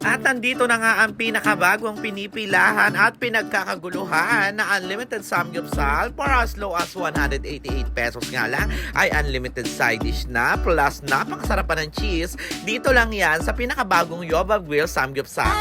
At nandito na nga ang pinakabagong pinipilahan at pinagkakaguluhan na unlimited samgyupsal for as low as 188 pesos nga lang ay unlimited side dish na plus napakasarap pa ng cheese. Dito lang yan sa pinakabagong Yoba Grill Samgyupsal.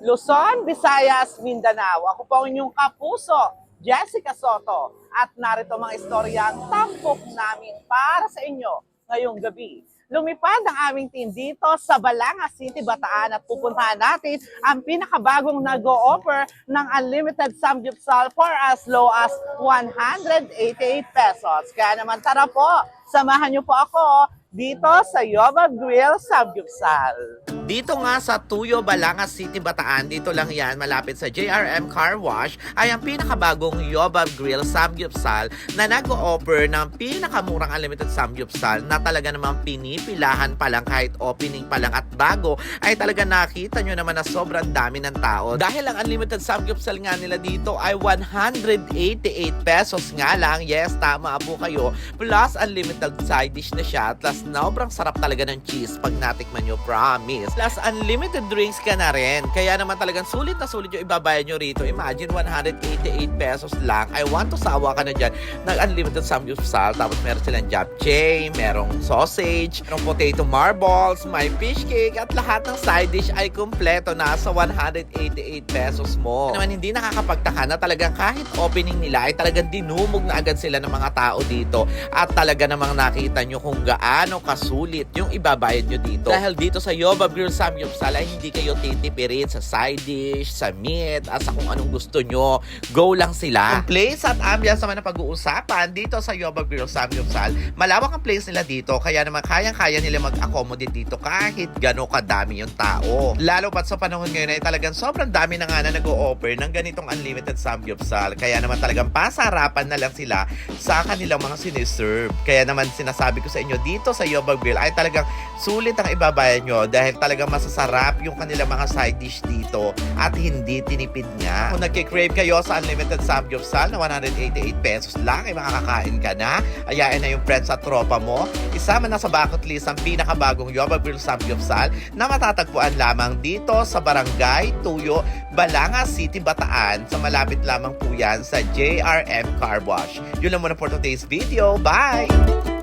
Luzon, Visayas, Mindanao. Ako po ang inyong kapuso, Jessica Soto. At narito mga istoryang tampok namin para sa inyo ngayong gabi. Lumipad ang aming team dito sa Balanga City, Bataan at pupuntahan natin ang pinakabagong nag-o-offer ng unlimited samgyupsal for as low as 188 pesos. Kaya naman tara po, samahan niyo po ako dito sa Yoba Grill Samgyupsal. Dito nga sa Tuyo, Balanga City, Bataan, dito lang yan, malapit sa JRM Car Wash, ay ang pinakabagong Yobab Grill Samgyupsal na nag-o-offer ng pinakamurang unlimited Samgyupsal na talaga namang pinipilahan pa lang kahit opening pa lang at bago, ay talaga nakita nyo naman na sobrang dami ng tao. Dahil ang unlimited Samgyupsal nga nila dito ay 188 pesos nga lang. Yes, tama po kayo. Plus, unlimited side dish na siya. Plus, sobrang sarap talaga ng cheese pag natikman nyo, promise. Plus, unlimited drinks ka na rin. Kaya naman talagang sulit na sulit yung ibabayad nyo rito. Imagine, 188 pesos lang. I want to sawa ka na dyan ng unlimited samgyeopsal. Tapos meron silang japchae, merong sausage, merong potato marbles, may fish cake, at lahat ng side dish ay kumpleto na sa 188 pesos mo. Naman hindi nakakapagtaka na talagang kahit opening nila ay talagang dinumog na agad sila ng mga tao dito. At talaga namang nakita nyo kung gaano kasulit yung ibabayad nyo dito. Dahil dito sa Yoba Grill Samgyeopsal ay hindi kayo titipirin sa side dish, sa meat, at sa kung anong gusto nyo. Go lang sila. Ang place at ambience naman na pag-uusapan dito sa Yoba Grill Samgyeopsal, malawak ang place nila dito kaya naman kayang-kaya nila mag-accommodate dito kahit gano'ng kadami yung tao. Lalo pat sa panahon ngayon ay talagang sobrang dami na nga na nag-o-offer ng ganitong unlimited samgyeopsal. Kaya naman talagang pasarapan na lang sila sa kanilang mga siniserve. Kaya naman sinasabi ko sa inyo dito sa Yoba Grill ay talagang sulit ang ibabayad nyo dahil talagang masasarap yung kanilang mga side dish dito at hindi tinipid nga. Kung nagkikrave kayo sa unlimited samgyeopsal na 188 pesos lang ay makakakain ka na. Ayain na yung friends at tropa mo. Isama na sa bucket list ang pinakabagong Yoba Grill Samgyeopsal na matatagpuan lamang dito sa Barangay Tuyo, Balanga City, Bataan. Sa malapit lamang po yan sa JRM Car Wash. Yun lang muna for today's video. Bye!